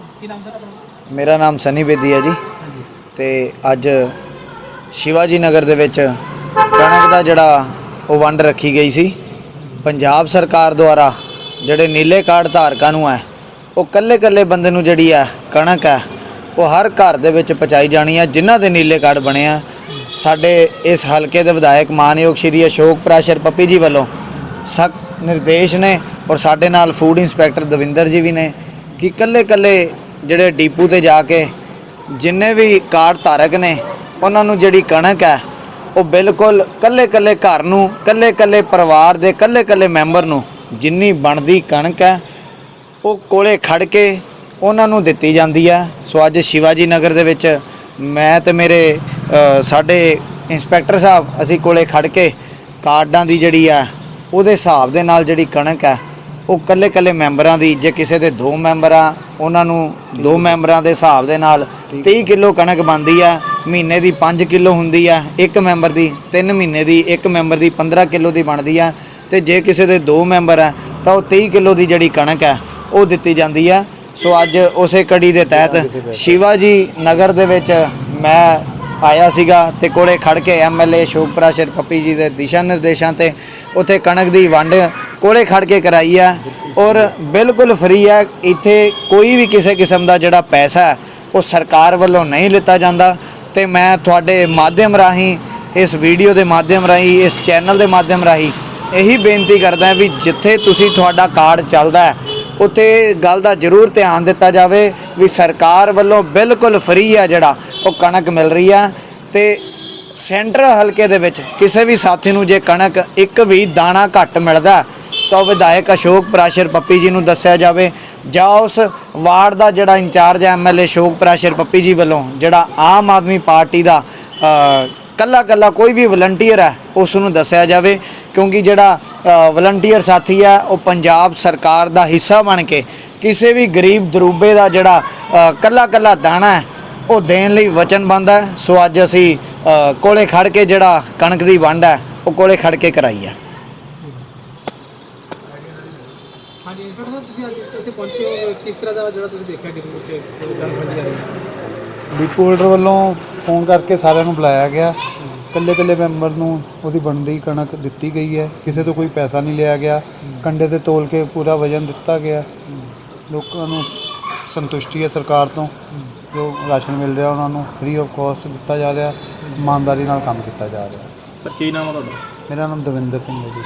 ਨਾਮ? ਕੀ ਨਾਮ ਸਰ ਆਪਣਾ? ਮੇਰਾ ਨਾਮ ਸਨੀ ਬੇਦੀ ਹੈ ਜੀ। ਤੇ ਅੱਜ ਸ਼ਿਵਾਜੀ ਨਗਰ ਦੇ ਵਿੱਚ ਕਣਕ ਦਾ ਜਿਹੜਾ ਉਹ ਵੰਡ ਰੱਖੀ ਗਈ ਸੀ। ਪੰਜਾਬ ਸਰਕਾਰ ਦੁਆਰਾ ਜਿਹੜੇ ਨੀਲੇ ਕਾਰਡ ਧਾਰਕਾਂ ਨੂੰ ਹੈ ਉਹ ਕੱਲੇ ਕੱਲੇ ਬੰਦੇ ਨੂੰ ਜਿਹੜੀ ਹੈ ਕਣਕ ਹੈ ਉਹ ਹਰ ਘਰ ਦੇ ਵਿੱਚ ਪਹੁੰਚਾਈ ਜਾਣੀ ਹੈ। ਜਿਨ੍ਹਾਂ ਦੇ ਨੀਲੇ ਕਾਰਡ ਬਣੇ ਆ ਸਾਡੇ ਇਸ ਹਲਕੇ ਦੇ ਵਿਧਾਇਕ ਮਾਨਯੋਗ ਸ਼੍ਰੀ ਅਸ਼ੋਕ ਪ੍ਰਾਸ਼ਰ ਪੱਪੀ ਜੀ ਵੱਲੋਂ ਸਖਤ ਨਿਰਦੇਸ਼ ਨੇ ਔਰ ਸਾਡੇ ਨਾਲ ਫੂਡ ਇੰਸਪੈਕਟਰ ਦਵਿੰਦਰ ਜੀ ਵੀ ਨੇ ਕਿ ਕੱਲੇ ਕੱਲੇ ਜਿਹੜੇ ਡੀਪੂ ਤੇ ਜਾ ਕੇ ਜਿੰਨੇ ਵੀ ਕਾਰਡ ਧਾਰਕ ਨੇ, ਉਹਨਾਂ ਨੂੰ ਜਿਹੜੀ ਕਣਕ ਹੈ, ਉਹ ਬਿਲਕੁਲ ਕੱਲੇ ਕੱਲੇ ਘਰ ਨੂੰ, ਕੱਲੇ ਕੱਲੇ ਪਰਿਵਾਰ ਦੇ, ਕੱਲੇ ਕੱਲੇ ਮੈਂਬਰ ਨੂੰ ਜਿੰਨੀ ਬਣਦੀ ਕਣਕ ਹੈ, ਉਹ ਕੋਲੇ ਖੜ ਕੇ ਉਹਨਾਂ ਨੂੰ ਦਿੱਤੀ ਜਾਂਦੀ ਹੈ। ਸੋ ਅੱਜ ਸ਼ਿਵਾਜੀ ਨਗਰ ਦੇ ਵਿੱਚ ਮੈਂ ਤੇ ਮੇਰੇ ਸਾਡੇ ਇੰਸਪੈਕਟਰ ਸਾਹਿਬ ਅਸੀਂ ਕੋਲੇ ਖੜ ਕੇ ਕਾਰਡਾਂ ਦੀ ਜਿਹੜੀ ਹੈ, ਉਹਦੇ ਹਿਸਾਬ ਦੇ ਨਾਲ ਜਿਹੜੀ ਕਣਕ ਹੈ ਉਹ ਕੱਲੇ ਕੱਲੇ ਮੈਂਬਰਾਂ ਦੀ ਜੇ ਕਿਸੇ ਦੇ ਦੋ ਮੈਂਬਰ ਆ ਉਹਨਾਂ ਨੂੰ ਦੋ ਮੈਂਬਰਾਂ ਦੇ ਹਿਸਾਬ ਦੇ ਨਾਲ 30 ਕਿਲੋ ਕਣਕ ਬਣਦੀ ਆ ਮਹੀਨੇ ਦੀ 5 ਕਿਲੋ ਹੁੰਦੀ ਆ ਇੱਕ ਮੈਂਬਰ ਦੀ 3 ਮਹੀਨੇ ਦੀ ਇੱਕ ਮੈਂਬਰ ਦੀ 15 ਕਿਲੋ ਦੀ ਬਣਦੀ ਆ। ਤੇ ਜੇ ਕਿਸੇ ਦੇ ਦੋ ਮੈਂਬਰ ਆ ਤਾਂ ਉਹ 30 ਕਿਲੋ ਦੀ ਜਿਹੜੀ ਕਣਕ ਹੈ ਉਹ ਦਿੱਤੀ ਜਾਂਦੀ ਆ। ਸੋ ਅੱਜ ਉਸੇ ਕੜੀ ਦੇ ਤਹਿਤ ਸ਼ਿਵਾਜੀ ਨਗਰ ਦੇ ਵਿੱਚ ਮੈਂ ਆਇਆ ਸੀਗਾ ਤੇ ਕੋਲੇ ਖੜ ਕੇ ਐਮਐਲਏ ਅਸ਼ੋਕ ਪ੍ਰਾਸ਼ਰ ਪੱਪੀ ਜੀ ਦੇ ਦਿਸ਼ਾ ਨਿਰਦੇਸ਼ਾਂ ਤੇ ਉੱਥੇ ਕਣਕ ਦੀ ਵੰਡ ਕੋਲੇ ਖੜ ਕੇ ਕਰਾਈ ਆ ਔਰ ਬਿਲਕੁਲ ਫ੍ਰੀ ਹੈ ਇੱਥੇ ਕੋਈ ਵੀ ਕਿਸੇ ਕਿਸਮ ਦਾ ਜਿਹੜਾ ਪੈਸਾ ਉਹ ਸਰਕਾਰ ਵੱਲੋਂ ਨਹੀਂ ਲਿੱਤਾ ਜਾਂਦਾ। ਤੇ ਮੈਂ ਤੁਹਾਡੇ ਮਾਧਿਅਮ ਰਾਹੀਂ, ਇਸ ਵੀਡੀਓ ਦੇ ਮਾਧਿਅਮ ਰਾਹੀਂ, ਇਸ ਚੈਨਲ ਦੇ ਮਾਧਿਅਮ ਰਾਹੀਂ ਇਹੀ ਬੇਨਤੀ ਕਰਦਾ ਵੀ ਜਿੱਥੇ ਤੁਸੀਂ ਤੁਹਾਡਾ ਕਾਰਡ ਚੱਲਦਾ ਹੈ, ਉੱਥੇ ਗੱਲ ਦਾ ਜ਼ਰੂਰ ਧਿਆਨ ਦਿੱਤਾ ਜਾਵੇ ਵੀ ਸਰਕਾਰ ਵੱਲੋਂ ਬਿਲਕੁਲ ਫ੍ਰੀ ਆ ਜਿਹੜਾ, ਉਹ ਕਣਕ ਮਿਲ ਰਹੀ ਆ। ਤੇ ਸੈਂਟਰ ਹਲਕੇ ਦੇ ਵਿੱਚ ਕਿਸੇ ਵੀ ਸਾਥੀ ਨੂੰ ਜੇ ਕਣਕ ਇੱਕ ਵੀ ਦਾਣਾ ਘੱਟ ਮਿਲਦਾ ਤਾਂ ਉਹ ਵਿਧਾਇਕ ਅਸ਼ੋਕ ਪ੍ਰਾਸ਼ਰ ਪੱਪੀ ਜੀ ਨੂੰ ਦੱਸਿਆ ਜਾਵੇ ਜਾਂ ਉਸ ਵਾਰਡ ਦਾ ਜਿਹੜਾ ਇੰਚਾਰਜ ਹੈ ਐਮਐਲਏ ਅਸ਼ੋਕ ਪ੍ਰਾਸ਼ਰ ਪੱਪੀ ਜੀ ਵੱਲੋਂ ਜਿਹੜਾ ਆਮ ਆਦਮੀ ਪਾਰਟੀ ਦਾ ਅ, ਕੱਲਾ ਕੱਲਾ ਕੋਈ ਵੀ ਵਲੰਟੀਅਰ ਹੈ ਉਸ ਨੂੰ ਦੱਸਿਆ ਜਾਵੇ ਕਿਉਂਕਿ ਜਿਹੜਾ ਵਲੰਟੀਅਰ ਸਾਥੀ ਹੈ ਉਹ ਪੰਜਾਬ ਸਰਕਾਰ ਦਾ ਹਿੱਸਾ ਬਣ ਕੇ ਕਿਸੇ ਵੀ ਗਰੀਬ ਦਰੂਬੇ ਦਾ ਜਿਹੜਾ ਅ, ਕੱਲਾ ਕੱਲਾ ਦਾਣਾ ਹੈ ਉਹ ਦੇਣ ਲਈ ਵਚਨਬੰਦ ਹੈ। ਸੋ ਅੱਜ ਅਸੀਂ ਕੋਲੇ ਖੜ ਕੇ ਜਿਹੜਾ ਕਣਕ ਦੀ ਵੰਡ ਹੈ ਉਹ ਕੋਲੇ ਖੜ ਕੇ ਕਰਾਈ ਹੈ। ਹਾਂਜੀ ਇੰਸਪੈਕਟਰ ਸਾਹਿਬ ਤੁਸੀਂ ਅੱਜ ਇੱਥੇ ਪਹੁੰਚੇ ਹੋ ਕਿਸ ਤਰ੍ਹਾਂ ਦਾ ਜਿਹੜਾ ਤੁਸੀਂ ਦੇਖਿਆ ਕਿ ਉੱਥੇ ਗੱਲ ਬਣੀ ਜਾ ਰਹੀ ਹੈ? ਡਿਪੂ ਹੋਲਡਰ ਵੱਲੋਂ ਫੋਨ ਕਰਕੇ ਸਾਰਿਆਂ ਨੂੰ ਬੁਲਾਇਆ ਗਿਆ। ਕੱਲੇ ਕੱਲੇ ਮੈਂਬਰ ਨੂੰ ਉਹਦੀ ਬਣਦੀ ਕਣਕ ਦਿੱਤੀ ਗਈ ਹੈ। ਕਿਸੇ ਤੋਂ ਕੋਈ ਪੈਸਾ ਨਹੀਂ ਲਿਆ ਗਿਆ। ਕੰਡੇ ਤੇ ਤੋਲ ਕੇ ਪੂਰਾ ਵਜ਼ਨ ਦਿੱਤਾ ਗਿਆ। ਲੋਕਾਂ ਨੂੰ ਸੰਤੁਸ਼ਟੀ ਹੈ ਸਰਕਾਰ ਤੋਂ। ਜੋ ਰਾਸ਼ਨ ਮਿਲ ਰਿਹਾ ਉਹਨਾਂ ਨੂੰ ਫ੍ਰੀ ਆਫ ਕਾਸਟ ਦਿੱਤਾ ਜਾ ਰਿਹਾ। ਇਮਾਨਦਾਰੀ ਨਾਲ ਕੰਮ ਕੀਤਾ ਜਾ ਰਿਹਾ। ਸਰ ਕੀ ਨਾਮ ਆ ਤੁਹਾਡਾ? ਮੇਰਾ ਨਾਮ ਦਵਿੰਦਰ ਸਿੰਘ ਹੈ ਜੀ।